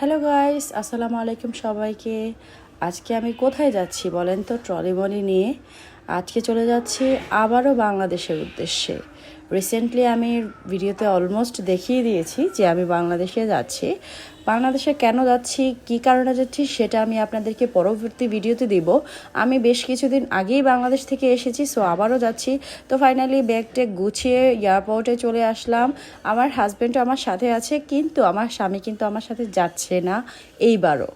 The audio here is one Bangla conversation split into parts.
হ্যালো গাইস আসসালামু আলাইকুম সবাইকে। আজকে আমি কোথায় যাচ্ছি বলেন তো? ট্রলি বলি নিয়ে। আজকে চলে যাচ্ছি আবারও বাংলাদেশের উদ্দেশ্যে। রিসেন্টলি আমি ভিডিওতে অলমোস্ট দেখিয়ে দিয়েছি যে আমি বাংলাদেশে যাচ্ছি। বাংলাদেশে কেন যাচ্ছি, কি কারণে যাচ্ছি, সেটা আমি আপনাদেরকে পরবর্তী ভিডিওতে দিব। আমি বেশ কিছুদিন আগেই বাংলাদেশ থেকে এসেছি সো আবারও যাচ্ছি। তো ফাইনালি ব্যাগ গুছিয়ে এয়ারপোর্টে চলে আসলাম। আমার হাজব্যান্ড আমার সাথে আছে, কিন্তু আমার স্বামী কিন্তু আমার সাথে যাচ্ছে না এইবারও।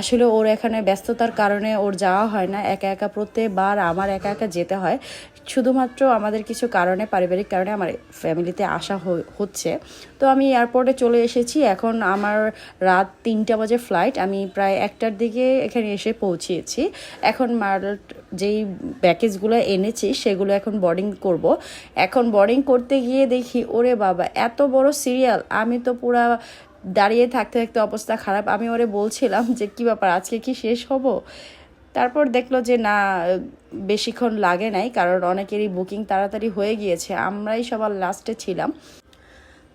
আসলে ওর এখানে ব্যস্ততার কারণে ওর যাওয়া হয় না, একা একা প্রত্যেকবার আমার একা একা যেতে হয়। শুধুমাত্র আমাদের কিছু কারণে, পারিবারিক কারণে আমার ফ্যামিলিতে আসা হচ্ছে। তো আমি এয়ারপোর্টে চলে এসেছি। এখন আমার রাত তিনটা বাজে ফ্লাইট আমি প্রায় একটার দিকে এখানে এসে পৌঁছিয়েছি এখন মার যেই প্যাকেজগুলো এনেছি, সেগুলো এখন বোর্ডিং করব। এখন বোর্ডিং করতে গিয়ে দেখি, ওরে বাবা, এত বড় সিরিয়াল আমি তো পুরা দাঁড়িয়ে থাকতে থাকতে অবস্থা খারাপ। আমি ওরে বলছিলাম যে, কি ব্যাপার, আজকে কি শেষ হব? তারপর দেখল যে, না, বেশিক্ষণ লাগে নাই, কারণ অনেকেরই বুকিং তাড়াতাড়ি হয়ে গিয়েছে, আমরাই সবার লাস্টে ছিলাম।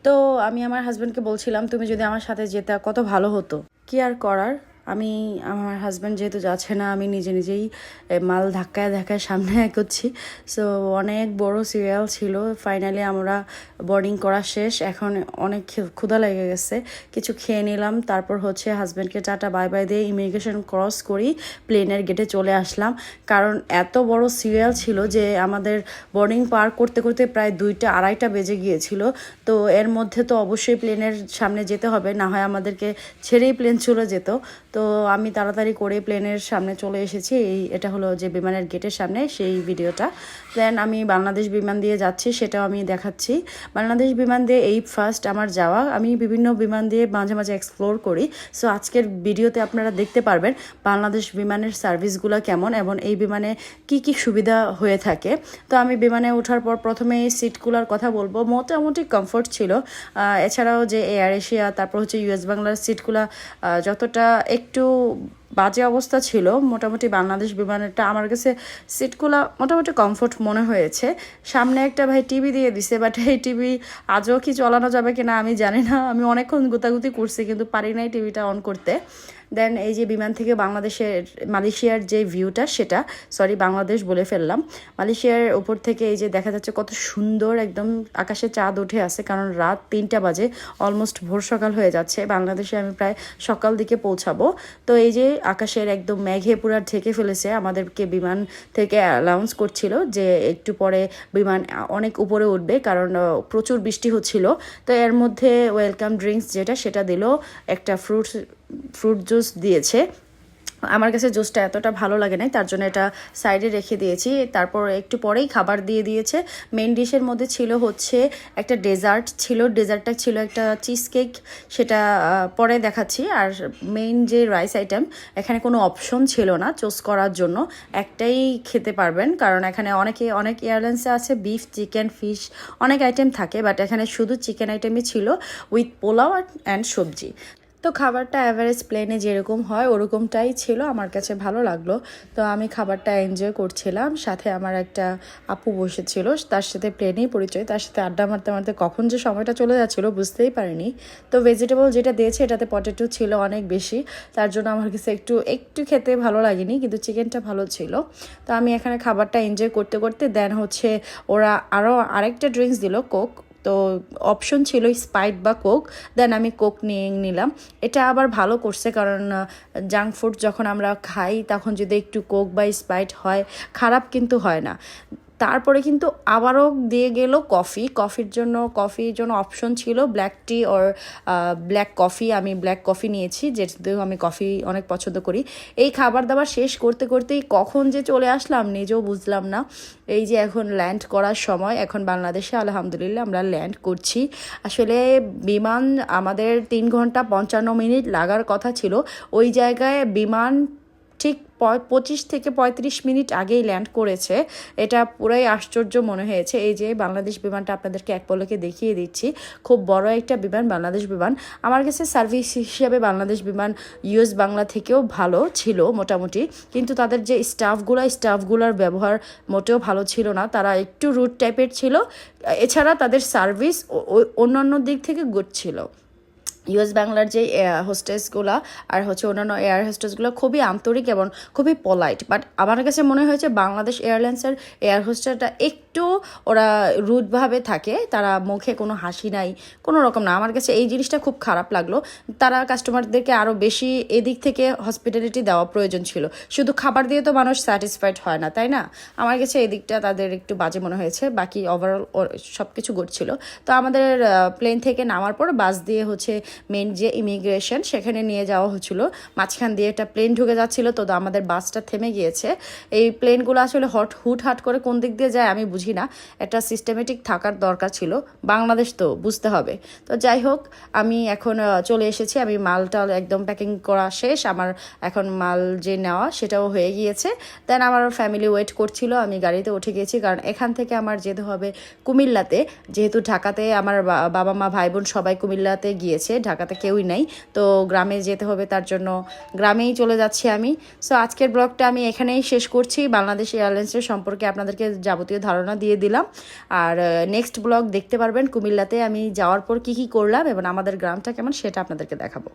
তো আমি আমার হাজব্যান্ডকে বলছিলাম, তুমি যদি আমার সাথে যেতে, কত ভালো হতো। কি আর করার? আমি, আমার হাজব্যান্ড যেহেতু যাচ্ছে না, আমি নিজে নিজেই মাল ধাক্কায় ধাক্কায় সামনে এগোচ্ছি। সো অনেক বড় সিরিয়াল ছিল। ফাইনালি আমরা বোর্ডিং করা শেষ। এখন অনেক ক্ষুধা লেগে গেছে। কিছু খেয়ে নিলাম। তারপর হচ্ছে হাজব্যান্ডকে টাটা বাই বাই দিয়ে ইমিগ্রেশন ক্রস করি। প্লেনের গেটে চলে আসলাম। কারণ এত বড় সিরিয়াল ছিল যে আমাদের বোর্ডিং পার করতে করতে প্রায় দুইটা, আড়াইটা বেজে গিয়েছিল। তো এর মধ্যে তো অবশ্যই প্লেনের সামনে যেতে হবে। না হয় আমাদেরকে ছেড়েই প্লেন চলে যেত। তো আমি তাড়াতাড়ি করে প্লেনের সামনে চলে এসেছি। এই এটা হলো যে বিমানের গেটের সামনে, সেই ভিডিওটা। দেন আমি বাংলাদেশ বিমান দিয়ে যাচ্ছি, সেটাও আমি দেখাচ্ছি। বাংলাদেশ বিমান দিয়ে এই ফার্স্ট আমার যাওয়া। আমি বিভিন্ন বিমান দিয়ে মাঝে মাঝে এক্সপ্লোর করি। সো আজকের ভিডিওতে আপনারা দেখতে পারবেন বাংলাদেশ বিমানের সার্ভিসগুলো কেমন এবং এই বিমানে কি কি সুবিধা হয়ে থাকে। তো আমি বিমানে ওঠার পর প্রথমে এই সিটগুলোর কথা বলব। মোটামুটি কমফোর্ট ছিল। এছাড়াও যে এয়ার এশিয়া তারপর হচ্ছে ইউএস বাংলার সিটগুলো যতটা একটু বাজে অবস্থা ছিল। মোটামুটি বাংলাদেশ বিমানেরটা আমার কাছে সিটগুলো মোটামুটি কমফোর্ট মনে হয়েছে। সামনে একটা ভাই টিভি দিয়ে দিছে বাট এই টিভি আজও কি চলানো যাবে কিনা আমি জানি না। আমি অনেকক্ষণ গুতাগুতি করছি, কিন্তু পারি নাই টিভিটা অন করতে। দেন এই যে বিমান থেকে বাংলাদেশের, মালয়েশিয়ার যে ভিউটা সেটা সরি বাংলাদেশ বলে ফেললাম। মালয়েশিয়ার উপর থেকে এই যে দেখা যাচ্ছে কত সুন্দর একদম আকাশে চাঁদ উঠে আছে, কারণ রাত তিনটা বাজে অলমোস্ট ভোর সকাল হয়ে যাচ্ছে। বাংলাদেশে আমি প্রায় সকাল দিকে পৌঁছাবো। তো এই যে আকাশের একদম মেঘে পুরা ঢেকে ফেলেছে, আমাদেরকে বিমান থেকে অ্যালাউন্স করছিল যে একটু পরে বিমান অনেক উপরে উঠবে, কারণ প্রচুর বৃষ্টি হচ্ছিল। তো এর মধ্যে ওয়েলকাম ড্রিঙ্কস যেটা, সেটা দিল। একটা ফ্রুটস ফ্রুট জুস দিয়েছে। আমার কাছে জুসটা এতটা ভালো লাগে নাই, তার জন্য এটা সাইডে রেখে দিয়েছি। তারপর একটু পরেই খাবার দিয়ে দিয়েছে। মেন ডিশের মধ্যে ছিল হচ্ছে একটা ডেজার্ট ছিল। ডেজার্টটা ছিল একটা চিজ কেক সেটা পরে দেখাচ্ছি। আর মেইন যে রাইস আইটেম এখানে কোনো অপশন ছিল না চুজ করার জন্য। একটাই খেতে পারবেন, কারণ এখানে অনেকে, অনেক এয়ারলাইন্সে আছে বিফ চিকেন ফিশ অনেক আইটেম থাকে বাট এখানে শুধু চিকেন আইটেমই ছিল উইথ পোলাও অ্যান্ড সবজি। তো খাবারটা অ্যাভারেজ প্লেনে যেরকম হয়, ওরকমটাই ছিল, আমার কাছে ভালো লাগল। তো আমি খাবারটা এনজয় করছিলাম, সাথে আমার একটা আপু বসেছিল, তার সাথে প্লেনেই পরিচয়, তার সাথে আড্ডা মারতে মারতে কখন যে সময়টা চলে যাচ্ছিল বুঝতেই পারিনি। তো ভেজিটেবল যেটা দিয়েছে, এটাতে পটেটো ছিল অনেক বেশি, তার জন্য আমার কাছে একটু একটু খেতে ভালো লাগেনি, কিন্তু চিকেনটা ভালো ছিল। তো আমি এখানে খাবারটা এনজয় করতে করতে দেন হচ্ছে ওরা আরও আরেকটা ড্রিঙ্কস দিল কোক তো অপশন ছিল স্পাইট বা কোক দেন আমি কোক নিয়ে নিলাম। এটা আবার ভালো করছে কারণ জাঙ্ক ফুড যখন আমরা খাই, তখন যদি একটু কোক বা স্পাইট হয়, খারাপ কিন্তু হয় না। তারপরে কিন্তু আবারও দিয়ে গেল কফি। কফির জন্য কফির জন্য অপশন ছিল black tea or black coffee আমি ব্ল্যাক কফি নিয়েছি যেহেতু আমি কফি অনেক পছন্দ করি। এই খাবার দাবার শেষ করতে করতেই কখন যে চলে আসলাম নিজেও বুঝলাম না। এই যে এখন ল্যান্ড করার সময়, এখন বাংলাদেশে আলহামদুলিল্লাহ আমরা ল্যান্ড করছি। আসলে বিমান আমাদের তিন ঘণ্টা পঞ্চান্ন মিনিট লাগার কথা ছিল। ওই জায়গায় বিমান ঠিক পঁচিশ থেকে পঁয়ত্রিশ মিনিট আগেই ল্যান্ড করেছে। এটা পুরাই আশ্চর্য মনে হয়েছে। এই যে বাংলাদেশ বিমানটা আপনাদেরকে এক পলকে দেখিয়ে দিচ্ছি। খুব বড় একটা বিমান, বাংলাদেশ বিমান। আমার কাছে সার্ভিস হিসাবে বাংলাদেশ বিমান ইউএস বাংলা থেকেও ভালো ছিল মোটামুটি। কিন্তু তাদের যে স্টাফগুলো, স্টাফগুলোর ব্যবহার মোটেও ভালো ছিল না। তারা একটু রুট টাইপের ছিল। এছাড়া তাদের সার্ভিস অন্যান্য দিক থেকে গুড ছিল। ইউএস বাংলার যে হোস্টেসগুলো আর হচ্ছে অন্যান্য এয়ার হোস্টেসগুলো খুবই আন্তরিক এবং খুবই পলাইট বাট আমার কাছে মনে হয়েছে বাংলাদেশ এয়ারলাইন্সের এয়ার হোস্টেলটা একটু ওরা রুডভাবে থাকে, তারা মুখে কোনো হাসি নাই, কোনো রকম না। আমার কাছে এই জিনিসটা খুব খারাপ লাগল। তারা কাস্টমারদেরকে আরও বেশি এদিক থেকে হসপিটালিটি দেওয়া প্রয়োজন ছিল। শুধু খাবার দিয়ে তো মানুষ স্যাটিসফাইড হয় না, তাই না? আমার কাছে এই দিকটা তাদের একটু বাজে মনে হয়েছে। বাকি ওভারঅল সব কিছু গুড ছিল। তো আমাদের প্লেন থেকে নামার পর বাস দিয়ে হচ্ছে মেন যে ইমিগ্রেশন সেখানে নিয়ে যাওয়া হচ্ছিল। মাঝখান দিয়ে একটা প্লেন ঢুকে যাচ্ছিল। তো আমাদের বাসটা থেমে গিয়েছে। এই প্লেনগুলো আসলে হট হুট হাট করে কোন দিক দিয়ে যায় আমি বুঝি না, একটা সিস্টেমেটিক থাকার দরকার ছিল। বাংলাদেশ তো, বুঝতে হবে। তো যাই হোক, আমি এখন চলে এসেছি। আমি মালটা একদম প্যাকিং করা শেষ। আমার এখন মাল যে নেওয়া, সেটাও হয়ে গিয়েছে। দেন আমার ফ্যামিলি ওয়েট করছিল। আমি গাড়িতে উঠে গেছি। কারণ এখান থেকে আমার যেতে হবে কুমিল্লাতে। যেহেতু ঢাকাতে আমার বাবা মা, ভাই বোন সবাই কুমিল্লাতে গিয়েছে। ঢাকাতে কেউই নাই। তো গ্রামে যেতে হবে, তার জন্য গ্রামেই চলে যাচ্ছি আমি। সো আজকের ব্লগটা আমি এখানেই শেষ করছি। বাংলাদেশ এয়ারলাইন্সের সম্পর্কে আপনাদেরকে যাবতীয় ধারণা দিয়ে দিলাম। আর নেক্সট ব্লগ দেখতে পারবেন কুমিল্লাতে। আমি যাওয়ার পর কি কি করলাম এবং আমাদের গ্রামটা কেমন সেটা আপনাদেরকে দেখাবো।